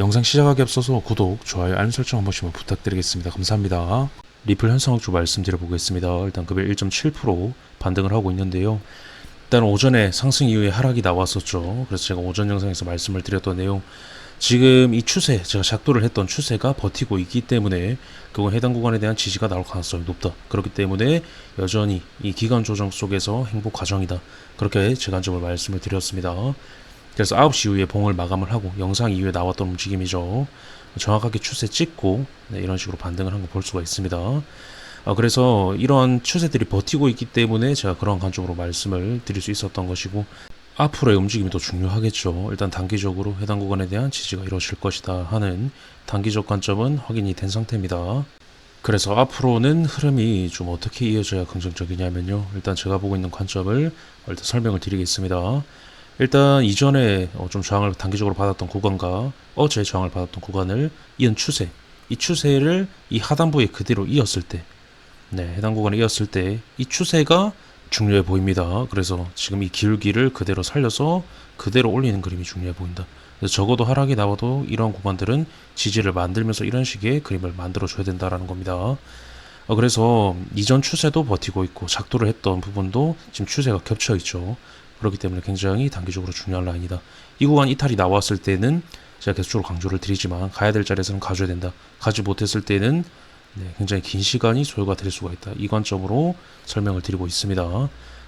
영상 시작하기 앞서서 구독, 좋아요, 알림 설정 한 번씩만 부탁드리겠습니다. 감사합니다. 리플 현상을 좀 말씀드려 보겠습니다. 일단 급여 1.7% 반등을 하고 있는데요. 일단 오전에 상승 이후에 하락이 나왔었죠. 그래서 제가 오전 영상에서 말씀을 드렸던 내용 지금 이 추세, 제가 작도를 했던 추세가 버티고 있기 때문에 그건 해당 구간에 대한 지지가 나올 가능성이 높다. 그렇기 때문에 여전히 이 기간 조정 속에서 행복 과정이다. 그렇게 제관점을 말씀을 드렸습니다. 그래서 9시 이후에 봉을 마감을 하고 영상 이후에 나왔던 움직임이죠. 정확하게 추세 찍고 네, 이런 식으로 반등을 한 거 볼 수가 있습니다. 아, 그래서 이런 추세들이 버티고 있기 때문에 제가 그런 관점으로 말씀을 드릴 수 있었던 것이고 앞으로의 움직임이 더 중요하겠죠. 일단 단기적으로 해당 구간에 대한 지지가 이루어질 것이다 하는 단기적 관점은 확인이 된 상태입니다. 그래서 앞으로는 흐름이 좀 어떻게 이어져야 긍정적이냐면요. 일단 제가 보고 있는 관점을 일단 설명을 드리겠습니다. 일단 이전에 어, 좀 저항을 단기적으로 받았던 구간과 어제 저항을 받았던 구간을 이은 추세, 이 추세를 이 하단부에 그대로 이었을 때, 네, 해당 구간에 이었을 때 이 추세가 중요해 보입니다. 그래서 지금 이 기울기를 그대로 살려서 그대로 올리는 그림이 중요해 보인다. 적어도 하락이 나와도 이런 구간들은 지지를 만들면서 이런 식의 그림을 만들어 줘야 된다라는 겁니다. 어, 그래서 이전 추세도 버티고 있고 작도를 했던 부분도 지금 추세가 겹쳐 있죠. 그렇기 때문에 굉장히 단기적으로 중요한 라인이다. 이 구간 이탈이 나왔을 때는 제가 계속적으로 강조를 드리지만 가야 될 자리에서는 가줘야 된다. 가지 못했을 때는 네, 굉장히 긴 시간이 소요가 될 수가 있다. 이 관점으로 설명을 드리고 있습니다.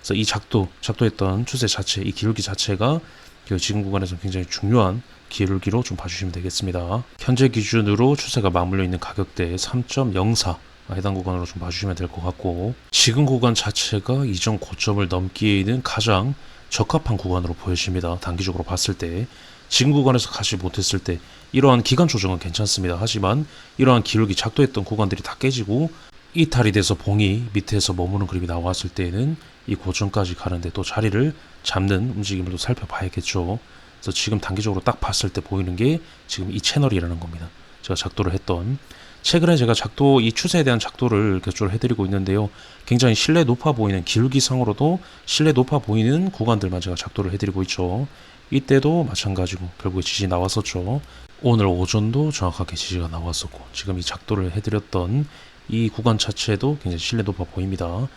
그래서 이 작도, 작도했던 추세 자체, 이 기울기 자체가 그 지금 구간에서 굉장히 중요한 기울기로 좀 봐주시면 되겠습니다. 현재 기준으로 추세가 맞물려 있는 가격대 3.04 해당 구간으로 좀 봐주시면 될 것 같고 지금 구간 자체가 이전 고점을 넘기에는 가장 적합한 구간으로 보여집니다. 단기적으로 봤을 때 지금 구간에서 가지 못했을 때 이러한 기간 조정은 괜찮습니다. 하지만 이러한 기울기 작도했던 구간들이 다 깨지고 이탈이 돼서 봉이 밑에서 머무는 그림이 나왔을 때에는 이 고점까지 가는데 또 자리를 잡는 움직임을 또 살펴봐야겠죠. 그래서 지금 단기적으로 딱 봤을 때 보이는 게 지금 이 채널이라는 겁니다. 제가 작도를 했던 최근에 제가 작도 이 추세에 대한 작도를 계속적으로 해드리고 있는데요. 굉장히 신뢰 높아 보이는 기울기상으로도 신뢰 높아 보이는 구간들만 제가 작도를 해드리고 있죠. 이때도 마찬가지고 결국에 지지 나왔었죠. 오늘 오전도 정확하게 지지가 나왔었고 지금 이 작도를 해드렸던 이 구간 자체도 굉장히 신뢰 높아 보입니다.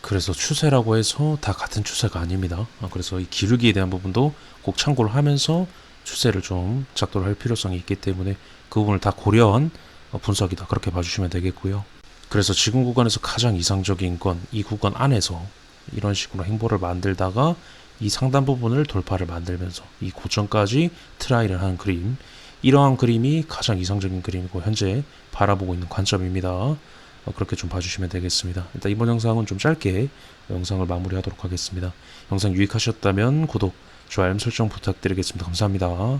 그래서 추세라고 해서 다 같은 추세가 아닙니다. 아, 그래서 이 기울기에 대한 부분도 꼭 참고를 하면서 추세를 좀 작도를 할 필요성이 있기 때문에 그 부분을 다 고려한 어, 분석이다. 그렇게 봐주시면 되겠고요. 그래서 지금 구간에서 가장 이상적인 건 이 구간 안에서 이런 식으로 행보를 만들다가 이 상단 부분을 돌파를 만들면서 이 고점까지 트라이를 하는 그림 이러한 그림이 가장 이상적인 그림이고 현재 바라보고 있는 관점입니다. 어, 그렇게 좀 봐주시면 되겠습니다. 일단 이번 영상은 좀 짧게 영상을 마무리하도록 하겠습니다. 영상 유익하셨다면 구독, 좋아요, 알림 설정 부탁드리겠습니다. 감사합니다.